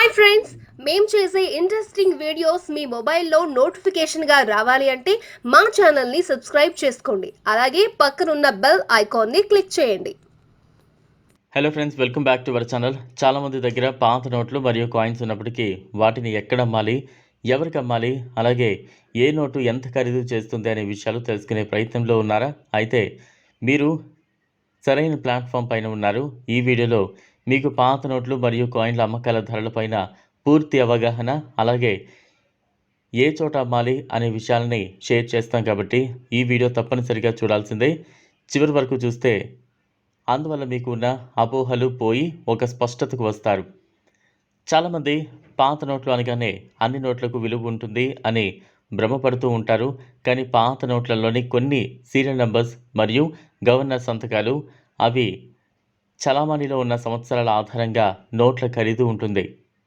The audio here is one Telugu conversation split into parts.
హాయ్ ఫ్రెండ్స్ మేము చేసే ఇంట్రెస్టింగ్ వీడియోస్ మీ మొబైల్లో నోటిఫికేషన్గా రావాలి అంటే మా ఛానల్ని సబ్స్క్రైబ్ చేసుకోండి. అలాగే పక్కనున్న బెల్ ఐకాన్ని క్లిక్ చేయండి. Hello friends welcome back to our channel చాలామంది దగ్గర పాత నోట్లు మరియు కాయిన్స్ ఉన్నప్పటికీ వాటిని ఎక్కడ అమ్మాలి ఎవరికి అమ్మాలి అలాగే ఏ నోటు ఎంత ఖరీదు చేస్తుంది అనే విషయాలు తెలుసుకునే ప్రయత్నంలో ఉన్నారా? అయితే మీరు సరైన ప్లాట్ఫామ్ పైన ఉన్నారు. ఈ వీడియోలో మీకు పాత నోట్లు మరియు కాయిన్ల అమ్మకాల ధరలపైన పూర్తి అవగాహన అలాగే ఏ చోట అమ్మాలి అనే విషయాలని షేర్ చేస్తాం కాబట్టి ఈ వీడియో తప్పనిసరిగా చూడాల్సిందే. చివరి వరకు చూస్తే అందువల్ల మీకు ఉన్న అపోహలు పోయి ఒక స్పష్టతకు వస్తారు. చాలామంది పాత నోట్లు అనగానే అన్ని నోట్లకు విలువ ఉంటుంది అని భ్రమపడుతూ ఉంటారు. కానీ పాత నోట్లలోని కొన్ని సీరియల్ నంబర్స్ మరియు గవర్నర్ సంతకాలు అవి చలామణిలో ఉన్న సంవత్సరాల ఆధారంగా నోట్ల ఖరీదు ఉంటుంది.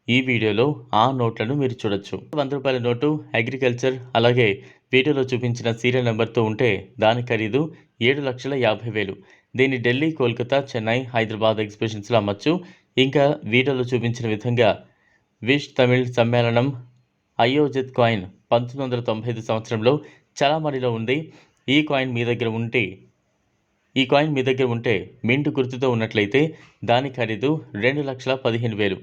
ఈ వీడియోలో ఆ నోట్లను మీరు చూడొచ్చు. వంద రూపాయల నోటు అగ్రికల్చర్ అలాగే వీడియోలో చూపించిన సీరియల్ నెంబర్తో ఉంటే దాని ఖరీదు ఏడు లక్షల యాభై వేలు. దీన్ని ఢిల్లీ కోల్కతా చెన్నై హైదరాబాద్ ఎగ్జిబిషన్స్లో అమ్మచ్చు. ఇంకా వీడియోలో చూపించిన విధంగా విష్ తమిళ్ సమ్మేళనం అయోజిత్ కాయిన్ పంతొమ్మిది వందల తొంభై ఐదు సంవత్సరంలో చలామణిలో ఉంది. ఈ కాయిన్ మీ దగ్గర ఉంటే ఈ కాయిన్ మీ దగ్గర ఉంటే మింటు గుర్తుతో ఉన్నట్లయితే దాని ఖరీదు రెండు లక్షల పదిహేను వేలు.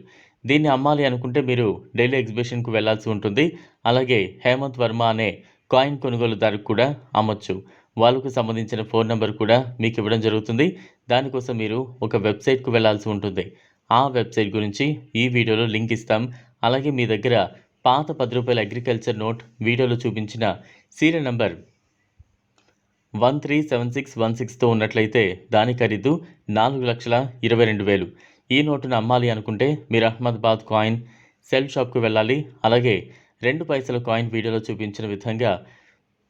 దీన్ని అమ్మాలి అనుకుంటే మీరు ఢిల్లీ ఎగ్జిబిషన్కు వెళ్ళాల్సి ఉంటుంది. అలాగే హేమంత్ వర్మ అనే కాయిన్ కొనుగోలుదారుకు కూడా అమ్మొచ్చు. వాళ్ళకు సంబంధించిన ఫోన్ నెంబర్ కూడా మీకు ఇవ్వడం జరుగుతుంది. దానికోసం మీరు ఒక వెబ్సైట్కు వెళ్ళాల్సి ఉంటుంది. ఆ వెబ్సైట్ గురించి ఈ వీడియోలో లింక్ ఇస్తాం. అలాగే మీ దగ్గర పాత పది రూపాయల అగ్రికల్చర్ నోట్ వీడియోలో చూపించిన serial number one three seven six one సిక్స్తో ఉన్నట్లయితే దాని ఖరీదు నాలుగు లక్షల ఇరవై రెండు వేలు. ఈ నోటును అమ్మాలి అనుకుంటే మీరు అహ్మదాబాద్ కాయిన్ సెల్ షాప్కు వెళ్ళాలి. అలాగే రెండు పైసల కాయిన్ వీడియోలో చూపించిన విధంగా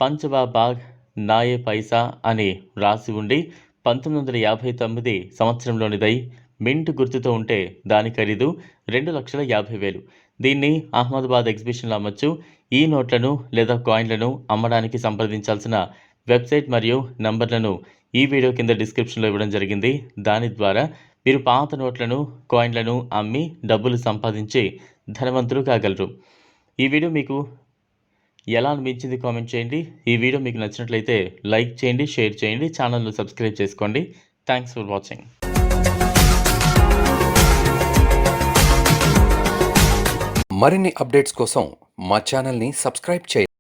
పంచబా బాగ్ నాయే పైసా అని రాసి ఉండి పంతొమ్మిది వందల యాభై తొమ్మిది సంవత్సరంలోనిదై మింట్ గుర్తుతో ఉంటే దాని ఖరీదు రెండు లక్షల యాభై వేలు. దీన్ని అహ్మదాబాద్ ఎగ్జిబిషన్లో అమ్మచ్చు. ఈ నోట్లను లేదా కాయిన్లను అమ్మడానికి సంప్రదించాల్సిన వెబ్సైట్ మరియు నంబర్లను ఈ వీడియో కింద డిస్క్రిప్షన్లో ఇవ్వడం జరిగింది. దాని ద్వారా మీరు పాత నోట్లను కాయిన్లను అమ్మి డబ్బులు సంపాదించి ధనవంతులు కాగలరు. ఈ వీడియో మీకు ఎలా అనిపించింది కామెంట్ చేయండి. ఈ వీడియో మీకు నచ్చినట్లయితే లైక్ చేయండి షేర్ చేయండి ఛానల్ను సబ్స్క్రైబ్ చేసుకోండి. Thanks for watching. మరిన్ని అప్డేట్స్ కోసం మా ఛానల్ని సబ్స్క్రైబ్ చేయండి.